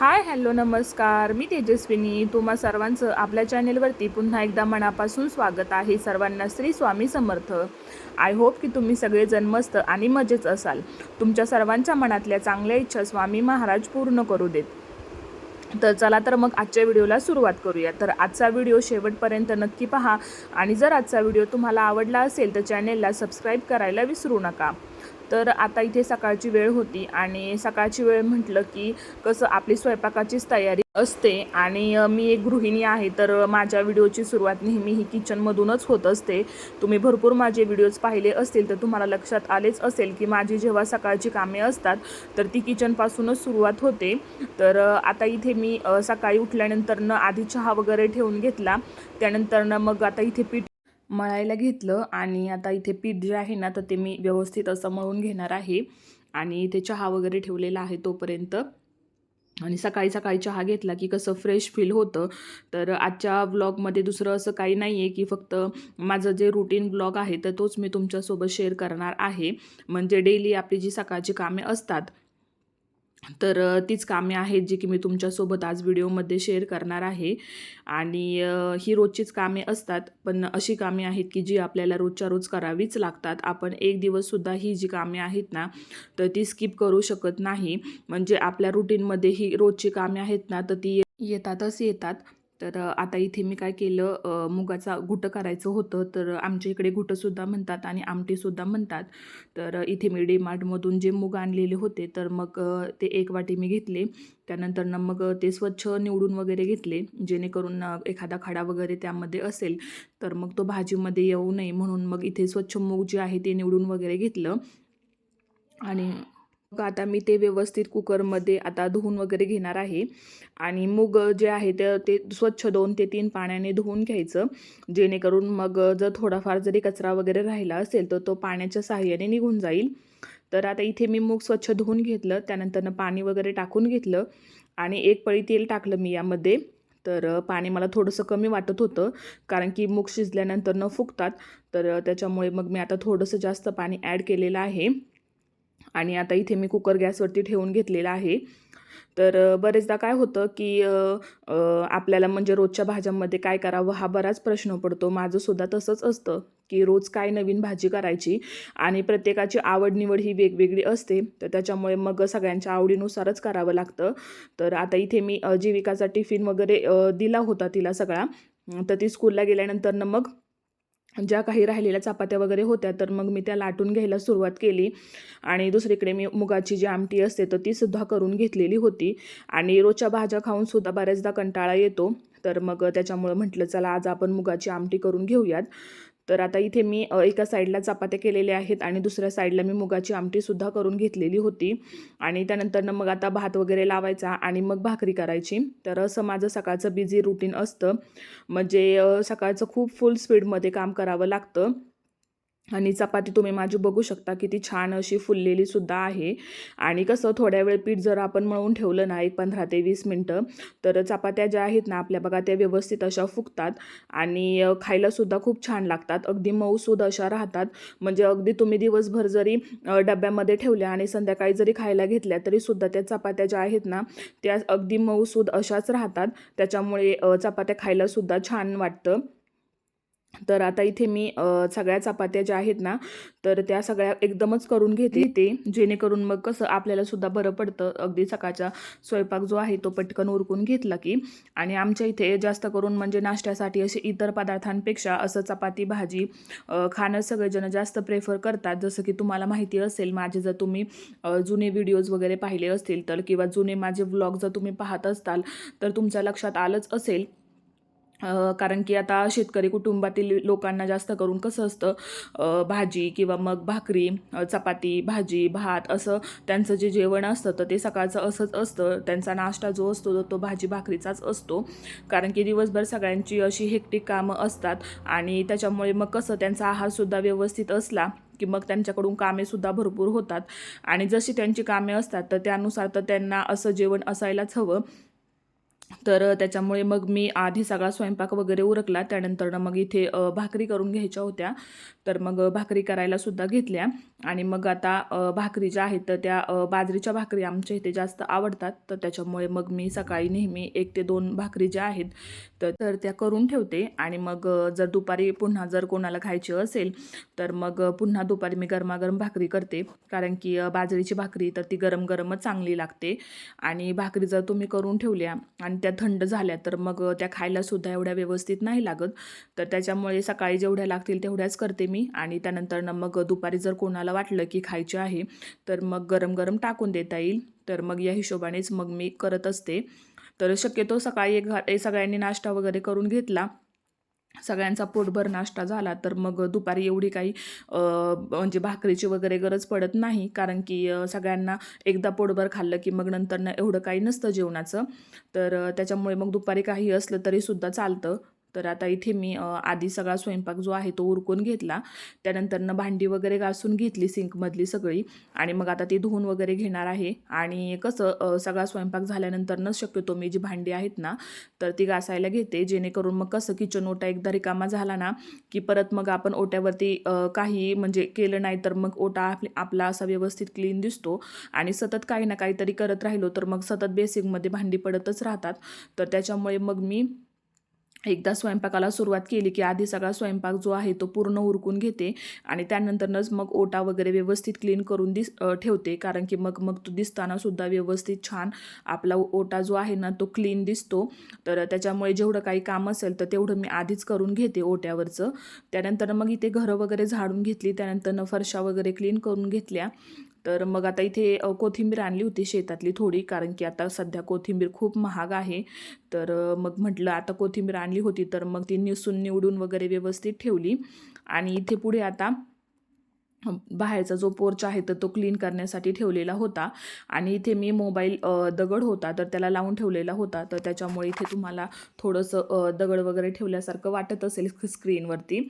Hi hello नमस्कार. मी तेजस्विनी. तुम्हा सर्वांचं आपल्या चॅनेलवरती पुन्हा एकदा मनापासून स्वागत आहे. सर्वांना श्री स्वामी समर्थ. आय होप की तुम्ही सगळेजण मस्त आणि मजेच असाल. तुमच्या सर्वांच्या मनातल्या चांगल्या इच्छा स्वामी महाराज पूर्ण करू देत. तर चला तर मग आजच्या व्हिडिओला सुरुवात करूया. तर आजचा व्हिडिओ शेवटपर्यंत नक्की पहा. आणि जर आजचा व्हिडिओ तुम्हाला आवडला असेल तर चॅनेलला सबस्क्राईब करायला विसरू नका. तर आता इथे सकाळची वेळ होती आणि सकाळची वेळ म्हटलं की कसं आपली स्वयंपाकाचीच तयारी असते आणि मी एक गृहिणी आहे तर माझ्या व्हिडिओची सुरुवात नेहमी ही किचनमधूनच होत असते. तुम्ही भरपूर माझे व्हिडिओज पाहिले असतील तर तुम्हाला लक्षात आलेच असेल की माझी जेव्हा सकाळची कामे असतात तर ती किचनपासूनच सुरुवात होते. तर आता इथे मी सकाळी उठल्यानंतरनं आधी चहा वगैरे ठेवून घेतला. त्यानंतरनं मग आता इथे पीठ मळायला घेतलं आणि आता इथे पीठ जे आहे ना तर ते मी व्यवस्थित असं मळून घेणार आहे. आणि इथे चहा वगैरे ठेवलेला आहे तोपर्यंत. आणि सकाळी सकाळी चहा घेतला की कसं फ्रेश फील होतं. तर आजच्या व्लॉगमध्ये दुसरं असं काही नाही आहे की फक्त माझं जे रुटीन ब्लॉग आहे तर तोच मी तुमच्यासोबत शेअर करणार आहे. म्हणजे डेली आपली जी सकाळची कामे असतात तर तीच कामे आहेत जी की मी तुमच्यासोबत आज व्हिडिओमध्ये शेअर करणार आहे. आणि ही रोजचीच कामे असतात पण अशी कामे आहेत की जी आपल्याला रोजच्या रोज करावीच लागतात. आपण एक दिवससुद्धा ही जी कामे आहेत ना तर ती स्किप करू शकत नाही. म्हणजे आपल्या रुटीनमध्ये ही रोजची कामे आहेत ना तर ती येतातच येतात. तर आता इथे मी काय केलं मुगाचा घुटं करायचं होतं तर आमच्या इकडे घुटंसुद्धा म्हणतात आणि आमटीसुद्धा म्हणतात. तर इथे मी डीमार्टमधून जे मूग आणलेले होते तर मग ते एक वाटी मी घेतले. त्यानंतर मग ते स्वच्छ निवडून वगैरे घेतले जेणेकरून एखादा खडा वगैरे त्यामध्ये असेल तर मग तो भाजीमध्ये येऊ नये म्हणून मग इथे स्वच्छ मूग जे आहे ते निवडून वगैरे घेतलं. आणि आता मी ते व्यवस्थित कुकरमध्ये आता धुवून वगैरे घेणार आहे. आणि मूग जे आहे ते ते स्वच्छ दोन ते तीन पाण्याने धुवून घ्यायचं. जेणेकरून मग जर थोडाफार जरी कचरा वगैरे राहिला असेल तर तो पाण्याच्या सहाय्याने निघून जाईल. तर आता इथे मी मूग स्वच्छ धुवून घेतलं त्यानंतरनं पाणी वगैरे टाकून घेतलं आणि एक पळी तेल टाकलं मी यामध्ये. तर पाणी मला थोडंसं कमी वाटत होतं कारण की मूग शिजल्यानंतर न फुगतात. तर त्याच्यामुळे मग मी आता थोडंसं जास्त पाणी ॲड केलेलं आहे. आणि आता इथे मी कुकर गॅसवरती ठेवून घेतलेला आहे. तर बरेचदा काय होतं की आपल्याला म्हणजे रोजच्या भाज्यांमध्ये काय करावं हा बराच प्रश्न पडतो. माझंसुद्धा तसंच असतं की रोज काय नवीन भाजी करायची आणि प्रत्येकाची आवड निवड ही वेगवेगळी असते. तर त्याच्यामुळे मग सगळ्यांच्या आवडीनुसारच करावं लागतं. तर आता इथे मी जीविकाचा टिफिन वगैरे दिला होता तिला सगळा. तर ती स्कूलला गेल्यानंतरनं मग ज्या काही राहिलेल्या चपात्या वगैरे होत्या तर मग मी त्या लाटून घ्यायला सुरुवात केली. आणि दुसरीकडे मी मुगाची जी आमटी असते तर ती सुद्धा करून घेतलेली होती. आणि रोजच्या भाज्या खाऊन सुद्धा बऱ्याचदा कंटाळा येतो. तर मग त्याच्यामुळं म्हटलं चला आज आपण मुगाची आमटी करून घेऊयात. तर आता इथे मी एका साईडला चपात्या केलेल्या आहेत आणि दुसऱ्या साईडला मी मुगाची आमटीसुद्धा करून घेतलेली होती. आणि त्यानंतरनं मग आता भात वगैरे लावायचा आणि मग भाकरी करायची. तर असं माझं सकाळचं बिझी रुटीन असतं. म्हणजे सकाळचं खूप फुल स्पीडमध्ये काम करावं लागतं. आणि चपाती तुम्ही माझी बघू शकता किती छान अशी फुललेली सुद्धा आहे. आणि कसं थोड्या वेळ पीठ जर आपण मळून ठेवलं ना एक पंधरा ते वीस मिनटं तर चपात्या ज्या आहेत ना आपल्या बघा त्या व्यवस्थित अशा फुगतात आणि खायलासुद्धा खूप छान लागतात. अगदी मऊसूद अशा राहतात. म्हणजे अगदी तुम्ही दिवसभर जरी डब्यामध्ये ठेवल्या आणि संध्याकाळी जरी खायला घेतल्या तरीसुद्धा त्या चपात्या ज्या आहेत ना त्या अगदी मऊसूद अशाच राहतात. त्याच्यामुळे चपात्या खायलासुद्धा छान वाटतं. तर आता इथे मी सगळ्या चपात्या ज्या आहेत ना तर त्या सगळ्या एकदमच करून घेते ते जेणेकरून मग कसं आपल्याला सुद्धा बरं पडतं. अगदी सकाळचा स्वयंपाक जो आहे तो पटकन उरकून घेतला की आणि आमच्या इथे जास्त करून म्हणजे नाश्त्यासाठी असे इतर पदार्थांपेक्षा असं चपाती भाजी खाणं सगळेजण जास्त प्रेफर करतात. जसं की तुम्हाला माहिती असेल माझे जर तुम्ही जुने व्हिडिओज वगैरे पाहिले असतील तर किंवा जुने माझे व्लॉग जर तुम्ही पाहत असताल तर तुमच्या लक्षात आलंच असेल कारण की आता शेतकरी कुटुंबातील लोकांना जास्त करून कसं असतं भाजी किंवा मग भाकरी चपाती भाजी भात असं त्यांचं जे जेवण असतं तर ते सकाळचं असंच असतं. त्यांचा नाश्ता जो असतो तो- तो भाजी भाकरीचाच असतो. कारण की दिवसभर सगळ्यांची अशी हेक्टिक कामं असतात आणि त्याच्यामुळे मग कसं त्यांचा आहारसुद्धा व्यवस्थित असला की मग त्यांच्याकडून कामेसुद्धा भरपूर होतात. आणि जशी त्यांची कामे असतात तर त्यानुसार तर त्यांना असं जेवण असायलाच हवं. तर त्याच्यामुळे मग मी आधी सगळा स्वयंपाक वगैरे उरकला. त्यानंतरनं मग इथे भाकरी करून घ्यायच्या होत्या. तर मग भाकरी करायला सुद्धा घेतल्या. आणि मग आता भाकरी ज्या आहेत तर त्या बाजरीच्या भाकरी आमच्या इथे जास्त आवडतात. तर त्याच्यामुळे मग मी सकाळी नेहमी एक ते दोन भाकरी ज्या आहेत तर तर त्या करून ठेवते. आणि मग जर दुपारी पुन्हा जर कोणाला खायची असेल तर मग पुन्हा दुपारी मी गरमागरम भाकरी करते. कारण की बाजरीची भाकरी तर ती गरम गरमच चांगली लागते. आणि भाकरी जर तुम्ही करून ठेवल्या आणि त्या थंड झाल्या तर मग त्या खायला सुद्धा एवढ्या व्यवस्थित नाही लागत. तर त्याच्यामुळे सकाळी जेवढ्या लागतील तेवढ्याच करते मी. आणि त्यानंतर मग दुपारी जर कोणाला वाटलं की खायचे आहे तर मग गरम गरम टाकून देता येईल. तर मग या हिशोबानेच मग मी करत असते. तर शक्यतो सकाळी एक घा- एक सगळ्यांनी नाश्ता वगैरे करून घेतला. सगळ्यांचा पोटभर नाश्ता झाला तर मग दुपारी एवढी काही म्हणजे भाकरीची वगैरे गरज पडत नाही. कारण की सगळ्यांना एकदा पोटभर खाल्लं की मग नंतर एवढं काही नसतं जेवणाचं. तर त्याच्यामुळे मग दुपारी काही असलं तरीसुद्धा चालतं. तर आता इथे मी आधी सगळा स्वयंपाक जो आहे तो उरकून घेतला. त्यानंतरनं भांडी वगैरे घासून घेतली सिंकमधली सगळी आणि मग आता ती धुवून वगैरे घेणार आहे. आणि कसं सगळा स्वयंपाक झाल्यानंतरनं शक्यतो मी जी भांडी आहेत ना तर ती घासायला घेते. जेणेकरून मग कसं किचन ओटा एकदा रिकामा झाला ना की परत मग आपण ओट्यावरती काही म्हणजे केलं नाही तर मग ओटा आपली आपला असा व्यवस्थित क्लीन दिसतो. आणि सतत काही ना काहीतरी करत राहिलो तर मग सतत बेसिकमध्ये भांडी पडतच राहतात. तर त्याच्यामुळे मग मी एकदा स्वयंपाकाला सुरुवात केली की आधी सगळा स्वयंपाक जो आहे तो पूर्ण उरकून घेते आणि त्यानंतरनंच मग ओटा वगैरे व्यवस्थित क्लीन करून दिस ठेवते. कारण की मग मग तो दिसतानासुद्धा व्यवस्थित छान आपला ओटा जो आहे ना तो क्लीन दिसतो. तर त्याच्यामुळे जेवढं काही काम असेल तर तेवढं मी आधीच करून घेते ओट्यावरचं. त्यानंतर मग इथे घरं वगैरे झाडून घेतली. त्यानंतरनं फरशा वगैरे क्लीन करून घेतल्या. तर मग आता इथे कोथिंबीर आणली होती शेतातली थोडी कारण की आता सध्या कोथिंबीर खूप महाग आहे. तर मग म्हटलं आता कोथिंबीर आणली होती तर मग ती निसून निवडून वगैरे व्यवस्थित ठेवली. आणि इथे पुढे आता बाहेरचा जो पोर्च आहे तर तो क्लीन करण्यासाठी ठेवलेला होता. आणि इथे मी मोबाईल दगड होता तर त्याला लावून ठेवलेला होता. तर त्याच्यामुळे इथे तुम्हाला थोडंसं दगड वगैरे ठेवल्यासारखं वाटत असेल स्क्रीनवरती.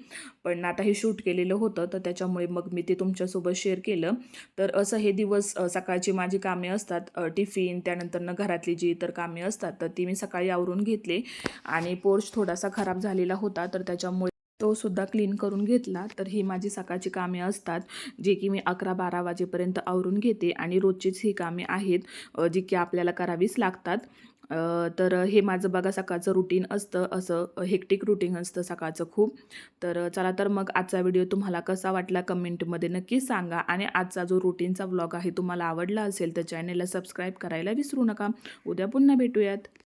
पण आता हे शूट केलेलं होतं तर त्याच्यामुळे मग मी ते तुमच्यासोबत शेअर केलं. तर असं हे दिवस सकाळची माझी कामे असतात टिफिन त्यानंतरनं घरातली जी इतर कामे असतात तर ती मी सकाळी आवरून घेतले. आणि पोर्च थोडासा खराब झालेला होता तर त्याच्यामुळे तो सुद्धा क्लीन करून घेतला. तर ही माझी सकाळची कामे असतात जे की मी अकरा बारा वाजेपर्यंत आवरून घेते आणि रोजचीच ही कामे आहेत जी की आपल्याला करावीच लागतात. तर हे माझं बघा सकाळचं रुटीन असतं असं हेक्टिक रुटीन असतं सकाळचं खूप. तर चला तर मग आजचा व्हिडिओ तुम्हाला कसा वाटला कमेंटमध्ये नक्कीच सांगा. आणि आजचा जो रुटीनचा व्लॉग आहे तुम्हाला आवडला असेल तर चॅनेलला सबस्क्राईब करायला विसरू नका. उद्या पुन्हा भेटूयात.